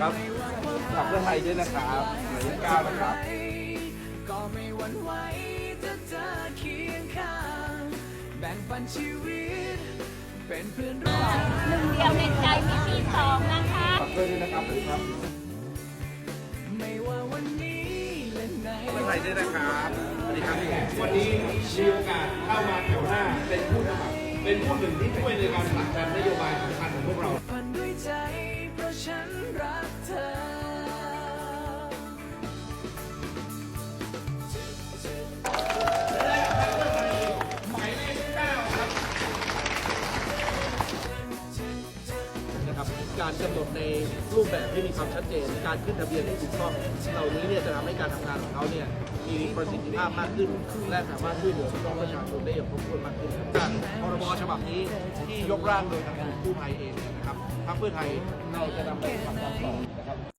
ครับฝากเพื่อไทยด้วยนะครับหมายเลขเก้านะครับก็ไม่หวั่นไหวถ้าเธอเคียงข้างแบ่งปันชีวิต เป็นเพื่อนร่วมหนึ่งเดียวในใจไม่มีสองนะคะฝากด้วยด้วยนะครับสวัสดีครับไม่ว่าวันนี้และไหนเพื่อไทยด้วยนะครับสวัสดีครับวันนี้มีโอกาสเข้ามาแถวหน้าเป็นผู้สมัครเป็นผู้หนึ่งที่ช่วยในการผลักดันนโยบายสำคัญของ ราะฉันรักเธอ นะครับการกำหนดในรูปแบบที่มีความชัดเจน การขึ้นทะเบียนที่ถูกต้องเหล่านี้เนี่ยจะทำให้การทำงานของเขาเนี่ยมีประสิทธิภาพมากขึ้น และสามารถช่วยเหลือพี่น้องประชาชนได้อย่างครบถ้วนมากขึ้นครับการพรบฉบับนี้ที่ยกร่างโดยทางกลุ่มกู้ภัยเองเนี่ยนะครับ เพื่อไทยเราจะนำไปทำต่อ